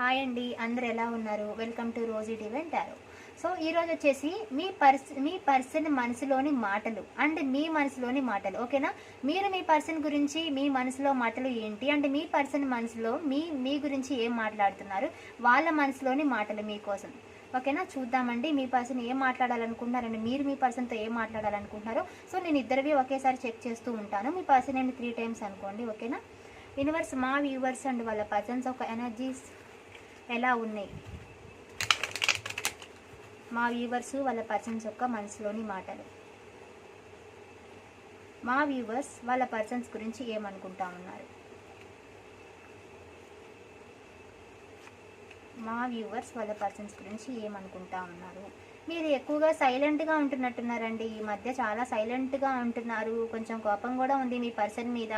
Hi అండి అందరు ఎలా ఉన్నారు? Welcome to Rosy divine tarot so ఈరోజు వచ్చేసి మీ పర్స్ మీ పర్సన్ మనసులోని మాటలు అండ్ మీ మనసులోని మాటలు ఓకేనా? మీరు మీ పర్సన్ గురించి మీ మనసులో మాటలు ఏంటి? అంటే మీ పర్సన్ మనసులో మీ మీ గురించి ఏం మాట్లాడుతున్నారు? వాళ్ళ మనసులోని మాటలు మీకోసం. ఓకేనా? చూద్దామండి మీ పర్సన్ ఏం మాట్లాడాలనుకుంటున్నారండి మీరు మీ పర్సన్తో ఏం మాట్లాడాలనుకుంటున్నారో. సో నేను ఇద్దరివి ఒకేసారి చెక్ చేస్తూ ఉంటాను. మీ పర్సన్ ఏమి త్రీ టైమ్స్ అనుకోండి ఓకేనా? యూనివర్స్ మా వ్యూవర్స్ అండ్ వాళ్ళ పర్సన్స్ ఒక ఎనర్జీస్ ఎలా ఉన్నాయి? మా వ్యూవర్స్ వాళ్ళ పర్సన్స్ యొక్క మనసులోని మాటలు. మా వ్యూవర్స్ వాళ్ళ పర్సన్స్ గురించి ఏమనుకుంటా ఉన్నారు మా వ్యూవర్స్ వాళ్ళ పర్సన్స్ గురించి ఏమనుకుంటా ఉన్నారు మీరు ఎక్కువగా సైలెంట్గా ఉంటున్నట్టున్నారండి. ఈ మధ్య చాలా సైలెంట్గా ఉంటున్నారు. కొంచెం కోపం కూడా ఉంది మీ పర్సన్ మీద.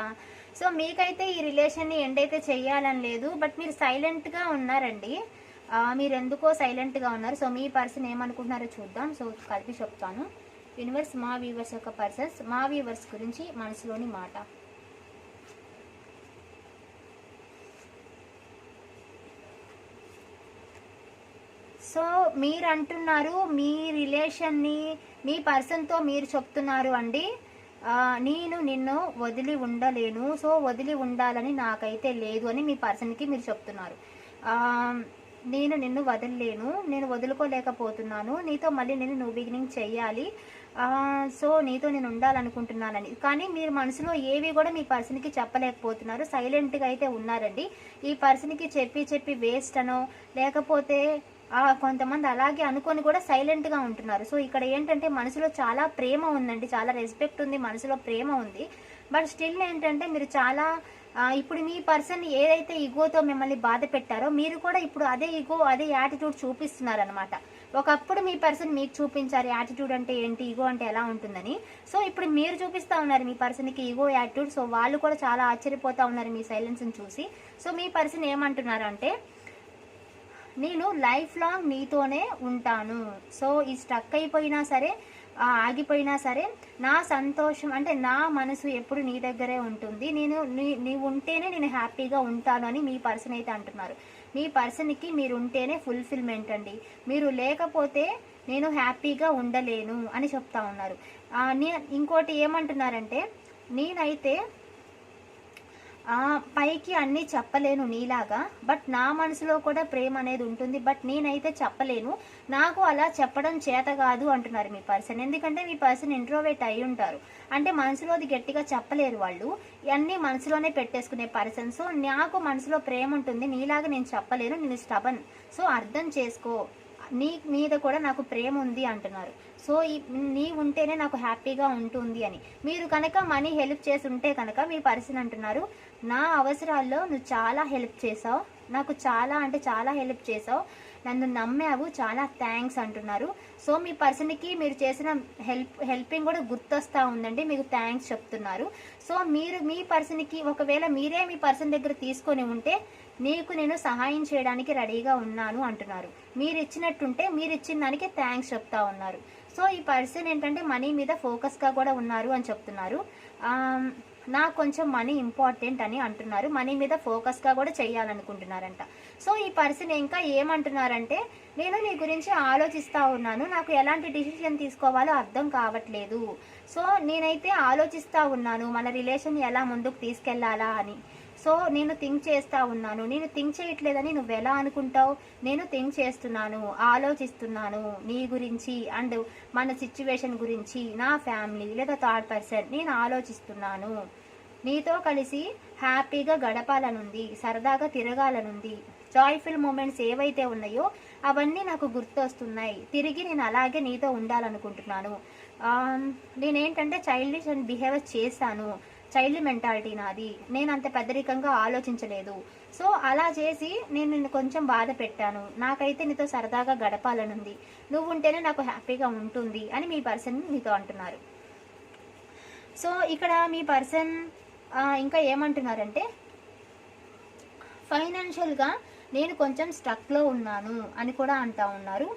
సో మీకైతే ఈ రిలేషన్ని ఎండ్ అయితే చెయ్యాలని లేదు. బట్ మీరు సైలెంట్గా ఉన్నారండి. మీరు ఎందుకో సైలెంట్గా ఉన్నారు. సో మీ పర్సన్ ఏమనుకుంటున్నారో చూద్దాం. సో కలిపి చెప్తాను. యూనివర్స్ మా వ్యూవర్స్ యొక్క పర్సన్స్ మా వ్యూవర్స్ గురించి మనసులోని మాట. సో మీరు అంటున్నారు మీ రిలేషన్ని మీ పర్సన్తో మీరు చెప్తున్నారు అండి. నేను నిన్ను వదిలి ఉండలేను. సో వదిలి ఉండాలని నాకైతే లేదు అని మీ పర్సన్కి మీరు చెప్తున్నారు. నేను నిన్ను వదలలేను. నేను వదులుకోలేకపోతున్నాను. నీతో మళ్ళీ నేను నువ్వు బిగినింగ్ చెయ్యాలి. సో నీతో నేను ఉండాలనుకుంటున్నానని. కానీ మీరు మనసులో ఏవి కూడా మీ పర్సన్కి చెప్పలేకపోతున్నారు. సైలెంట్గా అయితే ఉన్నారండి. ఈ పర్సన్కి చెప్పి చెప్పి వేస్ట్ అనో లేకపోతే కొంతమంది అలాగే అనుకొని కూడా సైలెంట్గా ఉంటున్నారు. సో ఇక్కడ ఏంటంటే మనసులో చాలా ప్రేమ ఉందండి. చాలా రెస్పెక్ట్ ఉంది మనసులో ప్రేమ ఉంది. బట్ స్టిల్ ఏంటంటే మీరు చాలా ఇప్పుడు మీ పర్సన్ ఏదైతే ఈగోతో మిమ్మల్ని బాధ పెట్టారో మీరు కూడా ఇప్పుడు అదే ఈగో అదే యాటిట్యూడ్ చూపిస్తున్నారు అనమాట ఒకప్పుడు మీ పర్సన్ మీకు చూపించారు యాటిట్యూడ్ అంటే ఏంటి ఈగో అంటే ఎలా ఉంటుందని. సో ఇప్పుడు మీరు చూపిస్తా ఉన్నారు మీ పర్సన్కి ఈగో యాటిట్యూడ్ సో వాళ్ళు కూడా చాలా ఆశ్చర్యపోతా ఉన్నారు మీ సైలెన్స్ని చూసి. సో మీ పర్సన్ ఏమంటున్నారు అంటే నేను లైఫ్ లాంగ్ నీతోనే ఉంటాను. సో ఈ స్టక్ అయిపోయినా సరే ఆగిపోయినా సరే నా సంతోషం అంటే నా మనసు ఎప్పుడు నీ దగ్గరే ఉంటుంది. నేను నీ నీవు ఉంటేనే నేను హ్యాపీగా ఉంటాను అని మీ పర్సన్ అయితే అంటున్నారు. మీ పర్సన్కి మీరు ఉంటేనే ఫుల్ఫిల్మెంట్ అండి. మీరు లేకపోతే నేను హ్యాపీగా ఉండలేను అని చెప్తా ఉన్నారు. ఇంకోటి ఏమంటున్నారంటే నేనైతే పైకి అన్నీ చెప్పలేను నీలాగా బట్ నా మనసులో కూడా ప్రేమ అనేది ఉంటుంది బట్ నేనైతే చెప్పలేను. నాకు అలా చెప్పడం చేత కాదు అంటున్నారు మీ పర్సన్. ఎందుకంటే మీ పర్సన్ ఇంట్రోవేట్ అయి ఉంటారు. అంటే మనసులోది గట్టిగా చెప్పలేరు వాళ్ళు. అన్నీ మనసులోనే పెట్టేసుకునే పర్సన్. సో నాకు మనసులో ప్రేమ ఉంటుంది నీలాగా నేను చెప్పలేను నేను స్టబన్ సో అర్థం చేసుకో. నీ మీద కూడా నాకు ప్రేమ ఉంది అంటున్నారు. సో ఈ నీ ఉంటేనే నాకు హ్యాపీగా ఉంటుంది అని. మీరు కనుక మనీ హెల్ప్ చేసి ఉంటే కనుక మీ పర్సన్ అంటున్నారు నా అవసరాల్లో నువ్వు చాలా హెల్ప్ చేసావు నాకు చాలా అంటే చాలా హెల్ప్ చేసావు నన్ను నమ్మావు చాలా థ్యాంక్స్ అంటున్నారు. సో మీ పర్సన్కి మీరు చేసిన హెల్ప్ హెల్పింగ్ కూడా గుర్తొస్తా ఉందండి మీకు థ్యాంక్స్ చెప్తున్నారు. సో మీరు మీ పర్సన్కి ఒకవేళ మీరే మీ పర్సన్ దగ్గర తీసుకొని ఉంటే నీకు నేను సహాయం చేయడానికి రెడీగా ఉన్నాను అంటున్నారు. మీరు ఇచ్చినట్టుంటే మీరు ఇచ్చిన దానికి థ్యాంక్స్ చెప్తా ఉన్నారు. సో ఈ పర్సన్ ఏంటంటే మనీ మీద ఫోకస్గా కూడా ఉన్నారు అని చెప్తున్నారు. నాకు కొంచెం మనీ ఇంపార్టెంట్ అని అంటున్నారు. మనీ మీద ఫోకస్గా కూడా చేయాలనుకుంటున్నారంట. సో ఈ పర్సన్ ఇంకా ఏమంటున్నారంటే నేను నీ గురించి ఆలోచిస్తూ ఉన్నాను. నాకు ఎలాంటి డిసిషన్ తీసుకోవాలో అర్థం కావట్లేదు. సో నేనైతే ఆలోచిస్తూ ఉన్నాను. మన రిలేషన్ ఎలా ముందుకు తీసుకెళ్ళాలా అని. సో నేను థింక్ చేస్తూ ఉన్నాను. నేను థింక్ చేయట్లేదని నువ్వు ఎలా అనుకుంటావు? నేను థింక్ చేస్తున్నాను ఆలోచిస్తున్నాను నీ గురించి అండ్ మన సిచ్యువేషన్ గురించి నా ఫ్యామిలీ లేదా థర్డ్ పర్సన్ నేను ఆలోచిస్తున్నాను. నీతో కలిసి హ్యాపీగా గడపాలనుంది సరదాగా తిరగాలనుంది. జాయ్ఫుల్ మూమెంట్స్ ఏవైతే ఉన్నాయో అవన్నీ నాకు గుర్తొస్తున్నాయి. తిరిగి నేను అలాగే నీతో ఉండాలనుకుంటున్నాను. నేనేంటంటే చైల్డిష్ అండ్ బిహేవియర్ చేశాను. చైల్డ్ మెంటాలిటీ నాది. నేను అంత పెద్దరికంగా ఆలోచించలేదు. సో అలా చేసి నేను నిన్ను కొంచెం బాధ పెట్టాను. నాకైతే నీతో సరదాగా గడపాలనుంది. నువ్వు ఉంటేనే నాకు హ్యాపీగా ఉంటుంది అని మీ పర్సన్ మీతో అంటున్నారు. సో ఇక్కడ మీ పర్సన్ ఇంకా ఏమంటున్నారంటే ఫైనాన్షియల్గా నేను కొంచెం స్ట్రక్లో ఉన్నాను అని కూడా అంటా ఉన్నారు.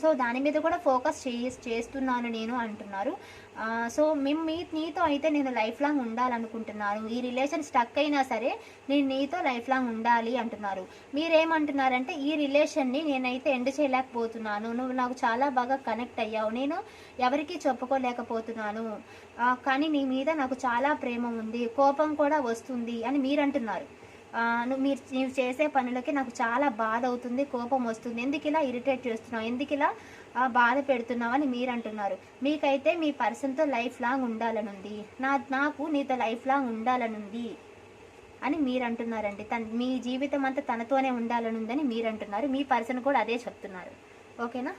సో దాని మీద కూడా ఫోకస్ చే చేస్తున్నాను నేను అంటున్నారు. సో మేము మీ నీతో అయితే నేను లైఫ్ లాంగ్ ఉండాలనుకుంటున్నాను. ఈ రిలేషన్ స్టక్ అయినా సరే నేను నీతో లైఫ్ లాంగ్ ఉండాలి అంటున్నారు. మీరేమంటున్నారంటే ఈ రిలేషన్ని నేనైతే ఎండ్ చేయలేకపోతున్నాను. నువ్వు నాకు చాలా బాగా కనెక్ట్ అయ్యావు. నేను ఎవరికీ చెప్పుకోలేకపోతున్నాను. కానీ నీ మీద నాకు చాలా ప్రేమ ఉంది. కోపం కూడా వస్తుంది అని మీరు అంటున్నారు నువ్వు మీరు నువ్వు చేసే పనులకి నాకు చాలా బాధ అవుతుంది కోపం వస్తుంది. ఎందుకు ఇలా ఇరిటేట్ చేస్తున్నావు? ఎందుకు ఇలా బాధ పెడుతున్నావు అని మీరు అంటున్నారు. మీకైతే మీ పర్సన్తో లైఫ్ లాంగ్ ఉండాలనుంది. నా నాకు నీతో లైఫ్ లాంగ్ ఉండాలనుంది అని మీరు అంటున్నారండి. తన మీ జీవితం అంతా తనతోనే ఉండాలనుందని మీరు అంటున్నారు. మీ పర్సన్ కూడా అదే చెప్తున్నారు. ఓకేనా?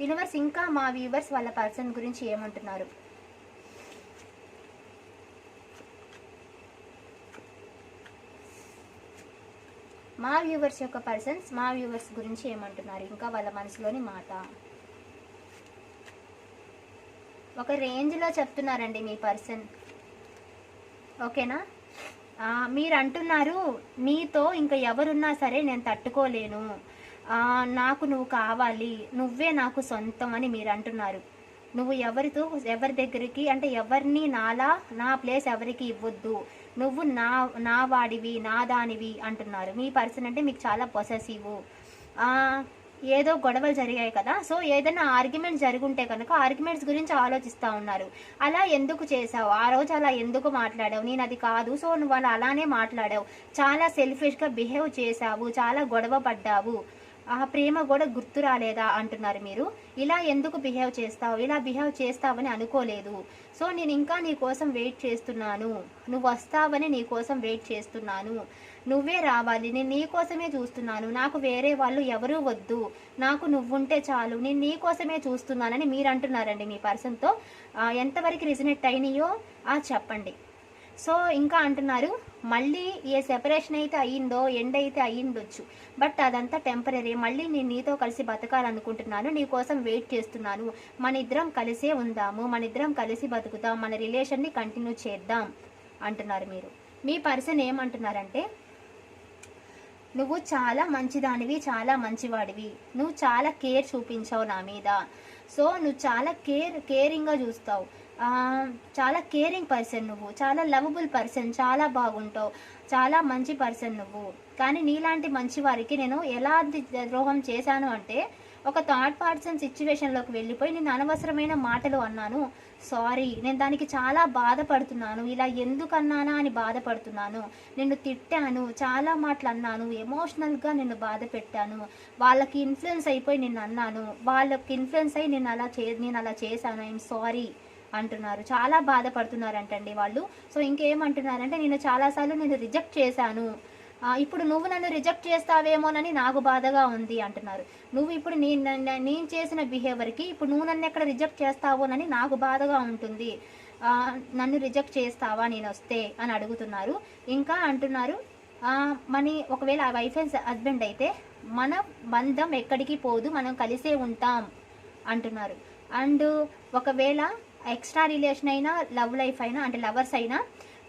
యూనివర్స్ ఇంకా మా వ్యూవర్స్ వాళ్ళ పర్సన్ గురించి ఏమంటున్నారు? మా వ్యూవర్స్ యొక్క పర్సన్స్ మా వ్యూవర్స్ గురించి ఏమంటున్నారు? ఇంకా వాళ్ళ మనసులోని మాట. ఒక రేంజ్లో చెప్తున్నారండి మీ పర్సన్. ఓకేనా? మీరు అంటున్నారు నీతో ఇంకా ఎవరున్నా సరే నేను తట్టుకోలేను. నాకు నువ్వు కావాలి. నువ్వే నాకు సొంతం అని మీరు అంటున్నారు నువ్వు ఎవరితో ఎవరి దగ్గరికి అంటే ఎవరిని నాలా నా ప్లేస్ ఎవరికి ఇవ్వద్దు. నువ్వు నా నా వాడివి నా దానివి అంటున్నారు. మీ పర్సన్ అంటే మీకు చాలా పొసెసివ్ ఏదో గొడవలు జరిగాయి కదా. సో ఏదైనా ఆర్గ్యుమెంట్ జరుగుంటే కనుక ఆర్గ్యుమెంట్స్ గురించి ఆలోచిస్తూ ఉన్నారు. అలా ఎందుకు చేసావు ఆ రోజు అలా ఎందుకు మాట్లాడావు? నేను అది కాదు. సో నువ్వు అలా అలానే మాట్లాడావు. చాలా సెల్ఫిష్గా బిహేవ్ చేసావు చాలా గొడవ పడ్డావు. ఆ ప్రేమ కూడా గుర్తు రాలేదా అంటున్నారు మీరు? ఇలా ఎందుకు బిహేవ్ చేస్తావు? ఇలా బిహేవ్ చేస్తావని అనుకోలేదు. సో నేను ఇంకా నీ కోసం వెయిట్ చేస్తున్నాను. నువ్వు వస్తావని నీ కోసం వెయిట్ చేస్తున్నాను. నువ్వే రావాలి. నేను నీ కోసమే చూస్తున్నాను. నాకు వేరే వాళ్ళు ఎవరూ వద్దు. నాకు నువ్వుంటే చాలు. నేను నీ కోసమే చూస్తున్నానని మీరు అంటున్నారండి మీ పర్సన్తో. ఎంతవరకు రిజనెట్ అయినాయో ఆ చెప్పండి. సో ఇంకా అంటున్నారు మళ్ళీ ఏ సెపరేషన్ అయితే అయ్యిందో ఎండ్ అయితే అయ్యిండొచ్చు. బట్ అదంతా టెంపరీ మళ్ళీ నేను నీతో కలిసి బతకాలనుకుంటున్నాను నీ కోసం వెయిట్ చేస్తున్నాను. మన ఇద్దరం కలిసే ఉందాము మన ఇద్దరం కలిసి బతుకుతాం మన రిలేషన్ని కంటిన్యూ చేద్దాం అంటున్నారు మీరు. మీ పర్సన్ ఏమంటున్నారంటే నువ్వు చాలా మంచిదానివి చాలా మంచివాడివి. నువ్వు చాలా కేర్ చూపించావు నా మీద. సో నువ్వు చాలా కేర్ కేరింగ్గా చూస్తావు. చాలా కేరింగ్ పర్సన్ నువ్వు చాలా లవబుల్ పర్సన్ చాలా బాగుంటావు చాలా మంచి పర్సన్ నువ్వు. కానీ నీలాంటి మంచి వారికి నేను ఎలాంటి ద్రోహం చేశాను అంటే ఒక థర్డ్ పర్సన్ సిచ్యువేషన్లోకి వెళ్ళిపోయి నేను అనవసరమైన మాటలు అన్నాను. సారీ నేను దానికి చాలా బాధపడుతున్నాను. ఇలా ఎందుకు అన్నానా అని బాధపడుతున్నాను. నిన్ను తిట్టాను చాలా మాటలు అన్నాను. ఎమోషనల్గా నిన్ను బాధ పెట్టాను. వాళ్ళకి ఇన్ఫ్లుయెన్స్ అయిపోయి నిన్ను అన్నాను. వాళ్ళకి ఇన్ఫ్లుయెన్స్ అయ్యి నేను అలా చే నేను అలా చేశాను. ఐఎమ్ సారీ అంటున్నారు. చాలా బాధపడుతున్నారంటండి వాళ్ళు. సో ఇంకేమంటున్నారంటే నేను చాలాసార్లు నేను రిజెక్ట్ చేశాను. ఇప్పుడు నువ్వు నన్ను రిజెక్ట్ చేస్తావేమోనని నాకు బాధగా ఉంది అంటున్నారు. నువ్వు ఇప్పుడు నేను నేను చేసిన బిహేవియర్కి ఇప్పుడు నువ్వు నన్ను ఎక్కడ రిజెక్ట్ చేస్తావోనని నాకు బాధగా ఉంటుంది. నన్ను రిజెక్ట్ చేస్తావా నేను వస్తే అని అడుగుతున్నారు. ఇంకా అంటున్నారు మనీ ఒకవేళ ఆ వైఫ్ అండ్ హస్బెండ్ అయితే మన బంధం ఎక్కడికి పోదు. మనం కలిసే ఉంటాం అంటున్నారు. అండ్ ఒకవేళ ఎక్స్ట్రా రిలేషన్ అయినా లవ్ లైఫ్ అయినా అంటే లవర్స్ అయినా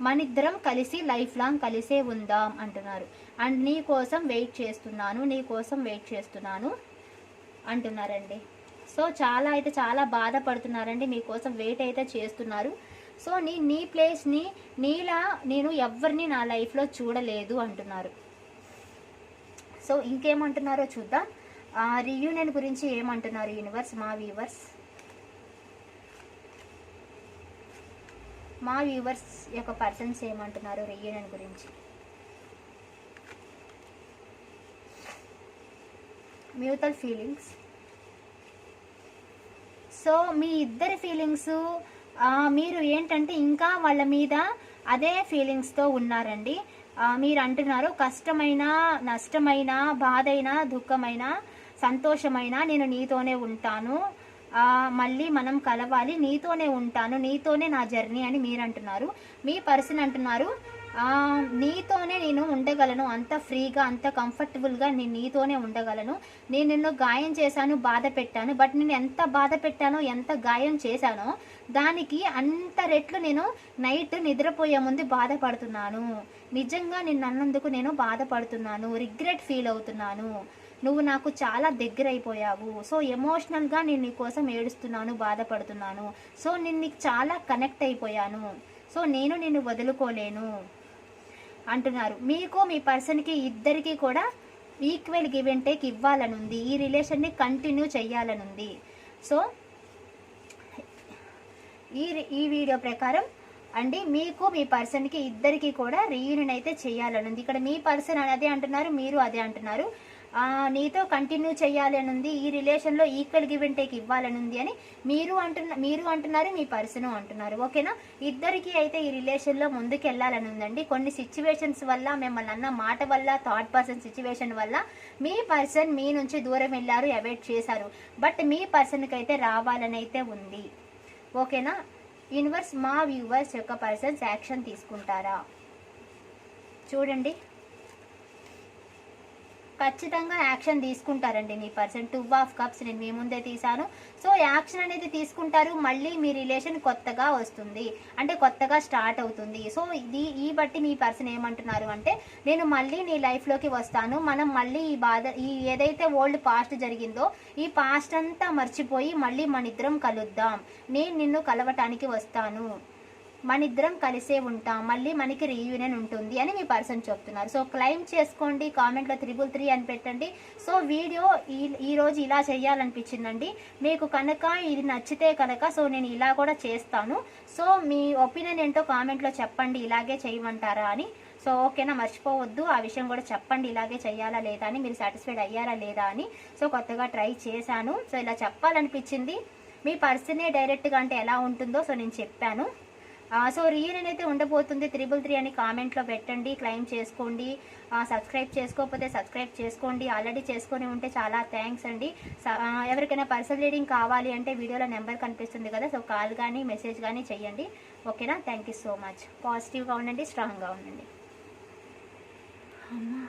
మన ఇద్దరం కలిసి లైఫ్ లాంగ్ కలిసే ఉందాం అంటున్నారు. అండ్ నీ కోసం వెయిట్ చేస్తున్నాను నీ కోసం వెయిట్ చేస్తున్నాను అంటున్నారండి. సో చాలా అయితే చాలా బాధపడుతున్నారండి మీకోసం వెయిట్ అయితే చేస్తున్నారు. సో నీ నీ ప్లేస్ని నీలా నేను ఎవరిని నా లైఫ్లో చూడలేదు అంటున్నారు. సో ఇంకేమంటున్నారో చూద్దాం. ఆ రియూనియన్ గురించి ఏమంటున్నారు యూనివర్స్ మా వ్యూవర్స్ మా వ్యూవర్స్ యొక్క పర్సన్స్ ఏమంటున్నారు రియూనియన్ గురించి. మ్యూచువల్ ఫీలింగ్స్ సో మీ ఇద్దరి ఫీలింగ్స్ మీరు ఏంటంటే ఇంకా వాళ్ళ మీద అదే ఫీలింగ్స్తో ఉన్నారండి. మీరు అంటున్నారు కష్టమైన నష్టమైన బాధైన దుఃఖమైన సంతోషమైన నేను నీతోనే ఉంటాను. మళ్ళీ మనం కలవాలి. నీతోనే ఉంటాను. నీతోనే నా జర్నీ అని మీరు అంటున్నారు మీ పర్సన్ అంటున్నారు నీతోనే నేను ఉండగలను. అంత ఫ్రీగా అంత కంఫర్టబుల్గా నేను నీతోనే ఉండగలను. నేను నిన్ను గాయం చేశాను బాధ పెట్టాను. బట్ నేను ఎంత బాధ పెట్టానో ఎంత గాయం చేశానో దానికి అంత రెట్లు నేను నైట్ నిద్రపోయే ముందు బాధపడుతున్నాను. నిజంగా నిన్ను అన్నందుకు నేను బాధపడుతున్నాను. రిగ్రెట్ ఫీల్ అవుతున్నాను. నువ్వు నాకు చాలా దగ్గర అయిపోయావు సో ఎమోషనల్గా నేను నీ కోసం ఏడుస్తున్నాను బాధపడుతున్నాను. సో నేను నీకు చాలా కనెక్ట్ అయిపోయాను. సో నేను నిన్ను వదులుకోలేను. అంటున్నారు. మీకు మీ పర్సన్కి ఇద్దరికి కూడా ఈక్వల్ గివ్ అండ్ టేక్ ఇవ్వాలనుంది. ఈ రిలేషన్ని కంటిన్యూ చేయాలనుంది సో ఈ ఈ వీడియో ప్రకారం అండి మీకు మీ పర్సన్కి ఇద్దరికి కూడా రీయూనియన్ అయితే చేయాలనుంది ఇక్కడ మీ పర్సన్ అదే అంటున్నారు మీరు అదే అంటున్నారు. నీతో కంటిన్యూ చేయాలని ఉంది ఈ రిలేషన్లో ఈక్వల్ గివ్ అండ్ టేక్ ఇవ్వాలని ఉంది అని మీరు అంటున్న మీరు అంటున్నారు మీ పర్సన్ అంటున్నారు. ఓకేనా? ఇద్దరికి అయితే ఈ రిలేషన్లో ముందుకెళ్ళాలని ఉందండి కొన్ని సిచ్యువేషన్స్ వల్ల మిమ్మల్ని అన్న మాట వల్ల థర్డ్ పర్సన్ సిచ్యువేషన్ వల్ల మీ పర్సన్ మీ నుంచి దూరం వెళ్ళారు అవాయిడ్ చేశారు. బట్ మీ పర్సన్కి అయితే రావాలని అయితే ఉంది. ఓకేనా? యూనివర్స్ మా వ్యూవర్స్ యొక్క పర్సన్స్ యాక్షన్ తీసుకుంటారా? చూడండి. ఖచ్చితంగా యాక్షన్ తీసుకుంటారండి మీ పర్సన్. టూ ఆఫ్ కప్స్ నేను మీ ముందే తీసాను సో యాక్షన్ అనేది తీసుకుంటారు. మళ్ళీ మీ రిలేషన్ కొత్తగా వస్తుంది. అంటే కొత్తగా స్టార్ట్ అవుతుంది. సో ఇది ఈ బట్టి మీ పర్సన్ ఏమంటున్నారు అంటే నేను మళ్ళీ నీ లైఫ్లోకి వస్తాను. మనం మళ్ళీ ఈ బాధ ఈ ఏదైతే ఓల్డ్ పాస్ట్ జరిగిందో ఈ పాస్ట్ అంతా మర్చిపోయి మళ్ళీ మన ఇద్దరం కలుద్దాం. నేను నిన్ను కలవటానికి వస్తాను. మన ఇద్దరం కలిసే ఉంటాం మళ్ళీ మనకి రీయూనియన్ ఉంటుంది అని మీ పర్సన్ చెప్తున్నారు. సో క్లైమ్ చేసుకోండి కామెంట్లో త్రిబుల్ త్రీ అని పెట్టండి. సో వీడియో ఈ ఈరోజు ఇలా చేయాలనిపించిందండి. మీకు కనుక ఇది నచ్చితే కనుక సో నేను ఇలా కూడా చేస్తాను. సో మీ ఒపీనియన్ ఏంటో కామెంట్లో చెప్పండి ఇలాగే చేయమంటారా అని. సో ఓకేనా? మర్చిపోవద్దు. ఆ విషయం కూడా చెప్పండి ఇలాగే చేయాలా లేదా అని. మీరు సాటిస్ఫైడ్ అయ్యారా లేదా అని. సో కొత్తగా ట్రై చేశాను. సో ఇలా చెప్పాలనిపించింది. మీ పర్సనే డైరెక్ట్గా అంటే ఎలా ఉంటుందో సో నేను చెప్పాను. సో రీయూనియన్ అయితే ఉండబోతుంది. త్రిబుల్ త్రీ అని కామెంట్లో పెట్టండి క్లైమ్ చేసుకోండి. సబ్స్క్రైబ్ చేసుకోకపోతే సబ్స్క్రైబ్ చేసుకోండి. ఆల్రెడీ చేసుకొని ఉంటే చాలా థ్యాంక్స్ అండి. స- ఎవరికైనా పర్సనల్ రీడింగ్ కావాలి అంటే వీడియోలో నెంబర్ కనిపిస్తుంది కదా సో కాల్ కానీ మెసేజ్ కానీ చేయండి ఓకేనా థ్యాంక్ యూ సో మచ్ పాజిటివ్గా ఉండండి స్ట్రాంగ్గా ఉండండి. అమ్మా.